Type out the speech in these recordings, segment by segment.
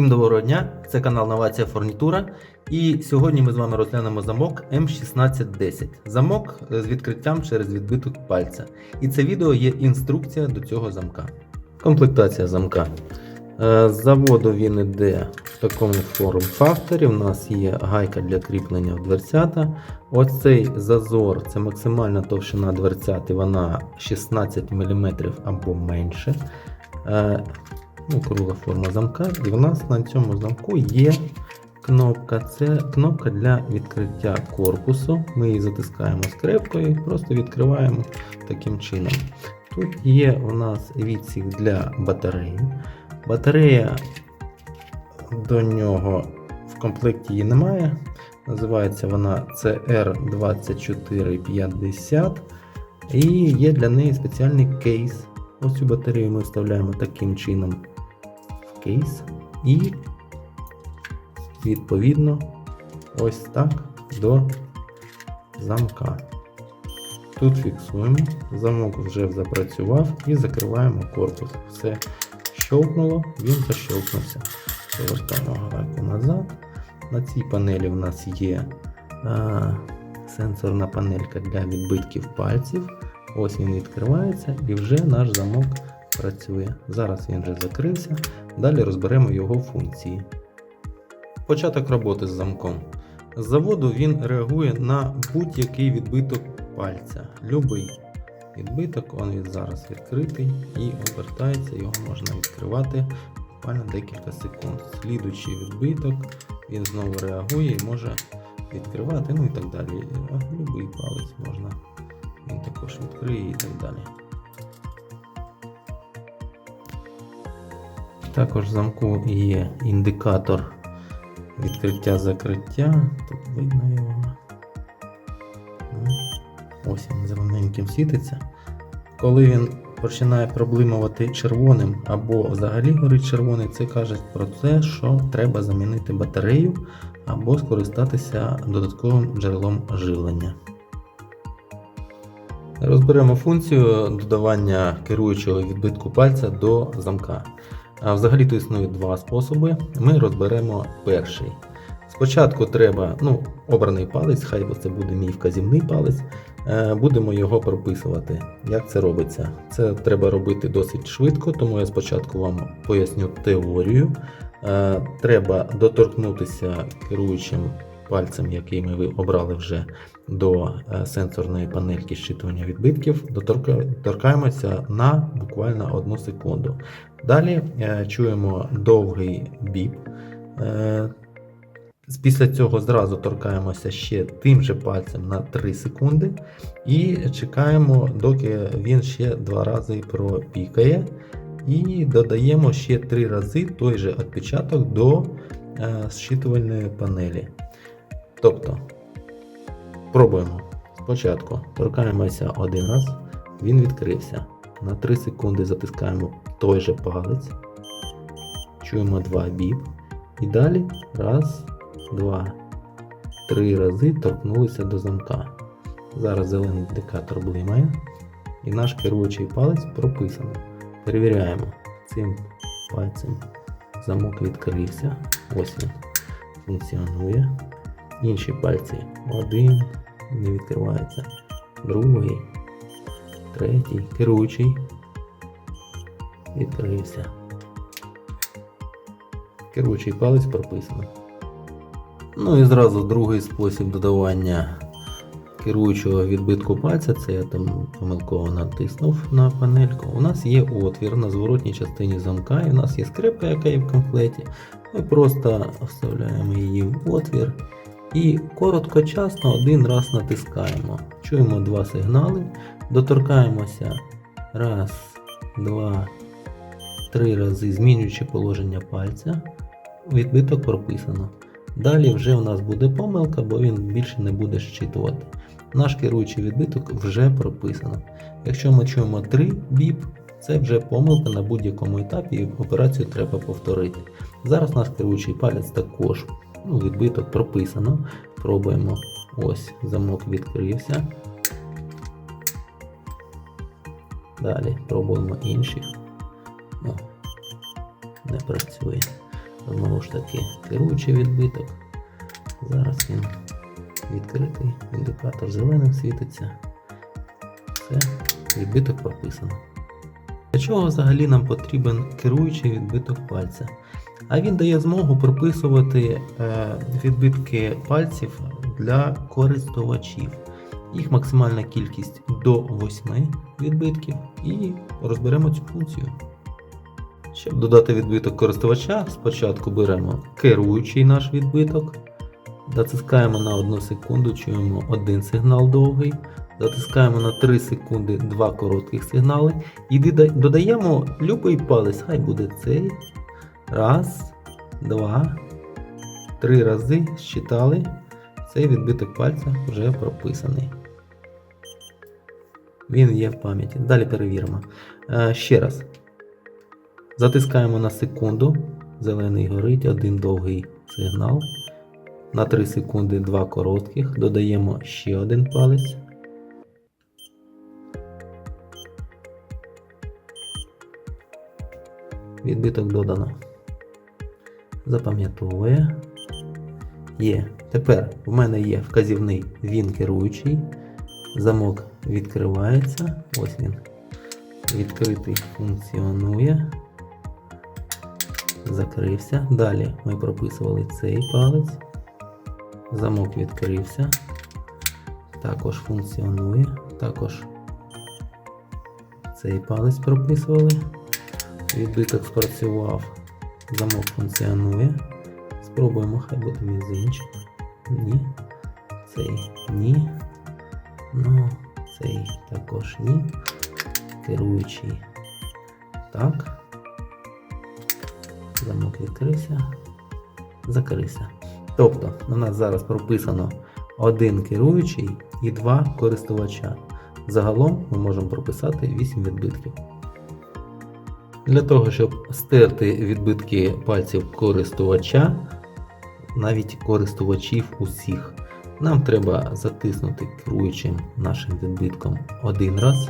Всім доброго дня! Це канал Новація Фурнітура. І сьогодні ми з вами розглянемо замок М1610. Замок з відкриттям через відбиток пальця. І це відео є інструкція до цього замка. Комплектація замка. Е, З заводу він іде в такому форм-факторі. У нас є гайка для кріплення в дверцята. Ось цей зазор це максимальна товщина дверцят, і вона 16 мм або менше. Ну, кругла форма замка. І в нас на цьому замку є кнопка. Це кнопка для відкриття корпусу. Ми її затискаємо скрепкою і просто відкриваємо таким чином. Тут є у нас відсік для батареї. Батарея до нього в комплекті її немає. Називається вона CR2450. І є для неї спеціальний кейс. Ось цю батарею ми вставляємо таким чином кейс. І відповідно ось так до замка. Тут фіксуємо, замок вже запрацював і закриваємо корпус. Все щовкнуло, він защовкнувся. Повертаємо гайку назад. На цій панелі в нас є а, сенсорна панелька для відбитків пальців. Ось він відкривається і вже наш замок працює. Зараз він вже закрився. Далі розберемо його функції. Початок роботи з замком. З заводу він реагує на будь-який відбиток пальця. Любий відбиток, он він зараз відкритий і обертається, його можна відкривати буквально декілька секунд. Слідуючий відбиток, він знову реагує і може відкривати, ну і так далі. Любий палець можна, він також відкриє і так далі. Також в замку є індикатор відкриття-закриття. Тут видно його. Ну, Ось він зелененьким світиться. Коли він починає проблимувати червоним або взагалі горить червоний, це каже про те, що треба замінити батарею або скористатися додатковим джерелом живлення. Розберемо функцію додавання керуючого відбитку пальця до замка. А взагалі то існує два способи. Ми розберемо перший. Спочатку треба ну, обраний палець, хай це буде мій вказівний палець. Е, Будемо його прописувати. Як це робиться? Це треба робити досить швидко, тому я спочатку вам поясню теорію. Е, Треба доторкнутися керуючим пальцем, який ми обрали вже до е, сенсорної панельки щитування відбитків. Доторкаємося на буквально одну секунду. Далі е, чуємо довгий біп. Е, Після цього зразу торкаємося ще тим же пальцем на 3 секунди і чекаємо, доки він ще два рази пропікає. І додаємо ще 3 рази той же відпечаток до зчитувальної панелі. Тобто, пробуємо. Спочатку торкаємося один раз, він відкрився. На 3 секунди затискаємо той же палець. Чуємо два біп. І далі раз, два, три рази торкнулися до замка. Зараз зелений індикатор блимає. І наш керуючий палець прописано. Перевіряємо цим пальцем. Замок відкрився. Ось він функціонує. Інші пальці. Один не відкривається. Другий. Третій. Керуючий. Відкрився. Керуючий палець прописано. Ну і зразу другий спосіб додавання керуючого відбитку пальця, це я там помилково натиснув на панельку. У нас є отвір на зворотній частині замка, і у нас є скрипка, яка є в комплекті. Ми просто вставляємо її в отвір і короткочасно один раз натискаємо. Чуємо два сигнали, доторкаємося раз, два, три рази, змінюючи положення пальця. Відбиток прописано. Далі вже у нас буде помилка, бо він більше не буде щитувати. Наш керуючий відбиток вже прописано. Якщо ми чуємо 3 біп, це вже помилка на будь-якому етапі і операцію треба повторити. Зараз наш керуючий палець також ну, відбиток прописано. Пробуємо. Ось замок відкрився. Далі пробуємо інших. Ну, не працює. Знову ж таки, керуючий відбиток. Зараз він відкритий, індикатор зеленим світиться. Все, відбиток прописано. Для чого взагалі нам потрібен керуючий відбиток пальця? А він дає змогу прописувати е, відбитки пальців для користувачів. Їх максимальна кількість до 8 відбитків і розберемо цю функцію. Щоб додати відбиток користувача, спочатку беремо керуючий наш відбиток, затискаємо на 1 секунду, чуємо один сигнал довгий, затискаємо на 3 секунди два коротких сигнали і дода- додаємо любий палець, хай буде цей. Раз, два, три рази считали. Цей відбиток пальця вже прописаний. Він є в пам'яті. Далі перевіримо. Е, ще раз. Затискаємо на секунду. Зелений горить, один довгий сигнал. На 3 секунди два коротких. Додаємо ще один палець. Відбиток додано. Запам'ятовує. Є. Тепер в мене є вказівний він керуючий. Замок відкривається. Ось він. Відкритий функціонує. Закрився. Далі ми прописували цей палець. Замок відкрився. Також функціонує. Також цей палець прописували. Відбиток спрацював. Замок функціонує. Спробуємо, хай буде мізинчик. Ні. Цей ні. Ну, цей також ні. Керуючий. Так. Замок відкрився. Закрився. Тобто, у нас зараз прописано один керуючий і два користувача. Загалом ми можемо прописати 8 відбитків. Для того, щоб стерти відбитки пальців користувача, навіть користувачів усіх, нам треба затиснути керуючим нашим відбитком один раз,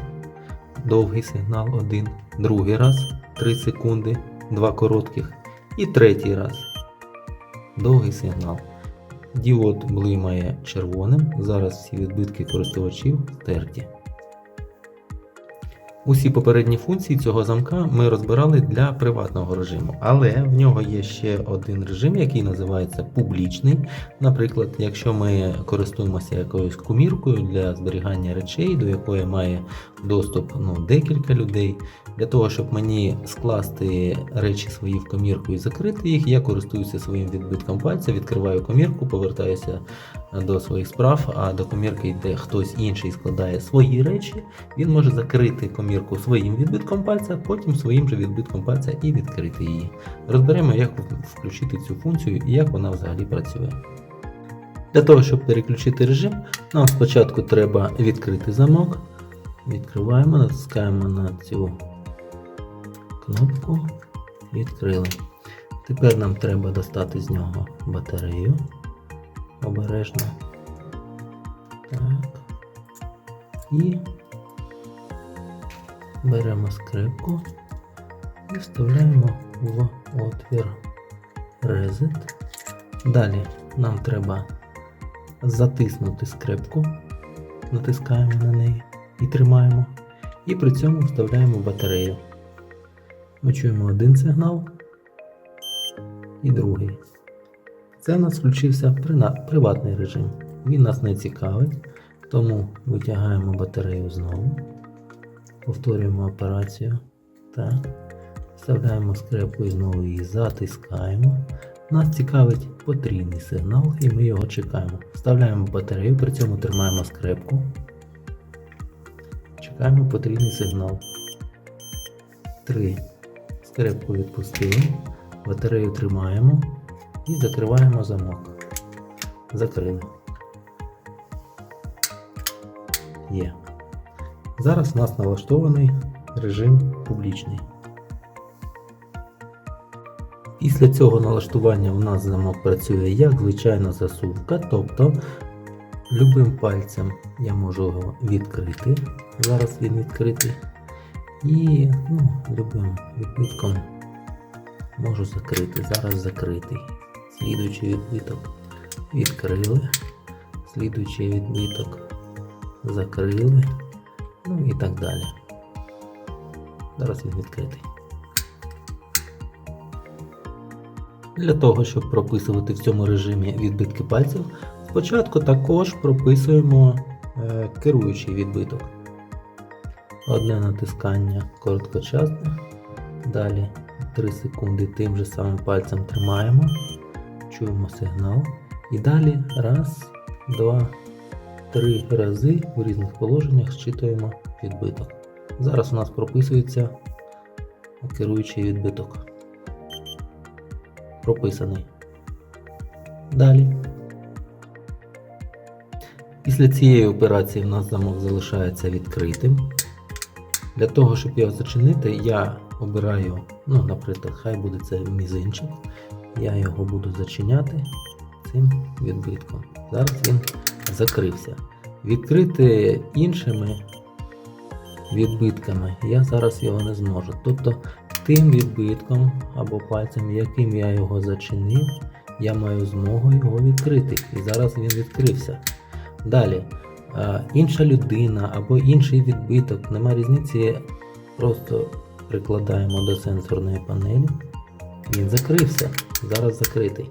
довгий сигнал один, другий раз 3 секунди, два коротких, і третій раз довгий сигнал. Діод блимає червоним. Зараз всі відбитки користувачів стерті. Усі попередні функції цього замка ми розбирали для приватного режиму, але в нього є ще один режим, який називається публічний. Наприклад, якщо ми користуємося якоюсь куміркою для зберігання речей, до якої має доступ ну, декілька людей. Для того, щоб мені скласти речі свої в комірку і закрити їх, я користуюся своїм відбитком пальця, відкриваю комірку, повертаюся до своїх справ, а до комірки йде хтось інший складає свої речі, він може закрити комірку своїм відбитком пальця, потім своїм же відбитком пальця і відкрити її. Розберемо, як включити цю функцію і як вона взагалі працює. Для того, щоб переключити режим, нам спочатку треба відкрити замок. Відкриваємо, натискаємо на цю кнопку. Відкрили. Тепер нам треба достати з нього батарею. Обережно. Так. І беремо скрипку і вставляємо в отвір Reset. Далі нам треба затиснути скрипку, натискаємо на неї і тримаємо. І при цьому вставляємо батарею. Ми чуємо один сигнал і другий. Це у нас включився приватний режим. Він нас не цікавить, тому витягаємо батарею знову, повторюємо операцію. Так. Вставляємо скрепку і знову її затискаємо. Нас цікавить потрійний сигнал і ми його чекаємо. Вставляємо батарею, при цьому тримаємо скрепку. Чекаємо потрійний сигнал. 3. Скрепку відпустили. Батарею тримаємо і закриваємо замок. Закрили. Є. Зараз у нас налаштований режим публічний. Після цього налаштування у нас замок працює як звичайна засувка, тобто любим пальцем я можу його відкрити. Зараз він відкритий. І ну, любим відбитком можу закрити. Зараз закритий. Слідуючий відбиток відкрили. Слідуючий відбиток закрили. Ну і так далі. Зараз він відкритий. Для того, щоб прописувати в цьому режимі відбитки пальців, спочатку також прописуємо е, керуючий відбиток. Одне натискання короткочасне. Далі 3 секунди тим же самим пальцем тримаємо, чуємо сигнал. І далі раз, два, три рази в різних положеннях зчитуємо відбиток. Зараз у нас прописується керуючий відбиток. Прописаний. Далі. Після цієї операції в нас замок залишається відкритим. Для того, щоб його зачинити, я обираю, ну, наприклад, хай буде це мізинчик. Я його буду зачиняти цим відбитком. Зараз він закрився. Відкрити іншими відбитками я зараз його не зможу. Тобто тим відбитком або пальцем, яким я його зачинив, я маю змогу його відкрити. І зараз він відкрився. Далі, інша людина або інший відбиток, нема різниці, просто прикладаємо до сенсорної панелі. Він закрився, зараз закритий.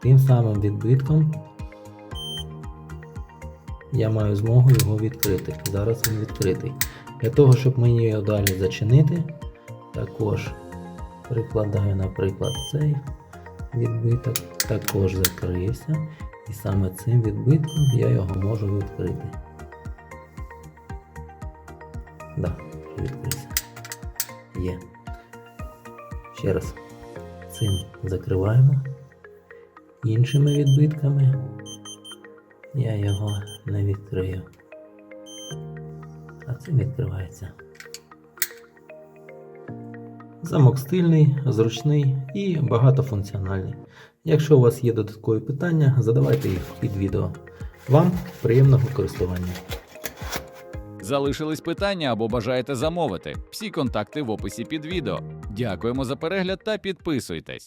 Тим самим відбитком я маю змогу його відкрити. Зараз він відкритий. Для того, щоб мені його далі зачинити, також прикладаю, наприклад, цей відбиток, також закрився. І саме цим відбитком я його можу відкрити. Да, відкрився. Є. Ще раз. Цим закриваємо. Іншими відбитками я його не відкрию. А цим відкривається. Замок стильний, зручний і багатофункціональний. Якщо у вас є додаткові питання, задавайте їх під відео. Вам приємного користування! Залишились питання або бажаєте замовити? Всі контакти в описі під відео. Дякуємо за перегляд та підписуйтесь.